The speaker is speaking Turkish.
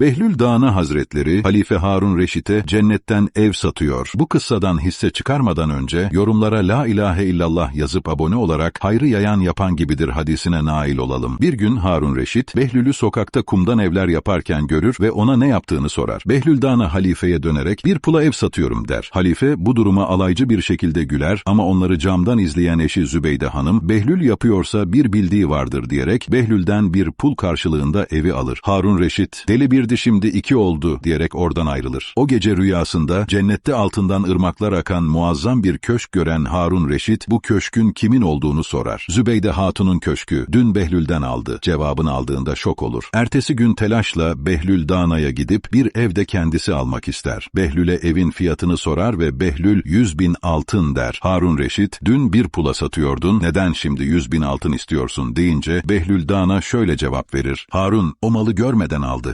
Behlül Dağına Hazretleri, Halife Harun Reşit'e cennetten ev satıyor. Bu kıssadan hisse çıkarmadan önce yorumlara La ilahe illallah yazıp abone olarak hayrı yayan yapan gibidir hadisine nail olalım. Bir gün Harun Reşit, Behlül'ü sokakta kumdan evler yaparken görür ve ona ne yaptığını sorar. Behlül Dağına halifeye dönerek bir pula ev satıyorum der. Halife bu duruma alaycı bir şekilde güler ama onları camdan izleyen eşi Zübeyde Hanım, Behlül yapıyorsa bir bildiği vardır diyerek Behlül'den bir pul karşılığında evi alır. Harun Reşit, deli birdi şimdi iki oldu diyerek oradan ayrılır. O gece rüyasında cennette altından ırmaklar akan muazzam bir köşk gören Harun Reşit bu köşkün kimin olduğunu sorar. Zübeyde Hatun'un köşkü dün Behlül'den aldı. Cevabını aldığında şok olur. Ertesi gün telaşla Behlül Dana'ya gidip bir evde kendisi almak ister. Behlül'e evin fiyatını sorar ve Behlül yüz bin altın der. Harun Reşit dün bir pula satıyordun neden şimdi yüz bin altın istiyorsun deyince Behlül Dana şöyle cevap verir. Harun o malı görmeden aldı.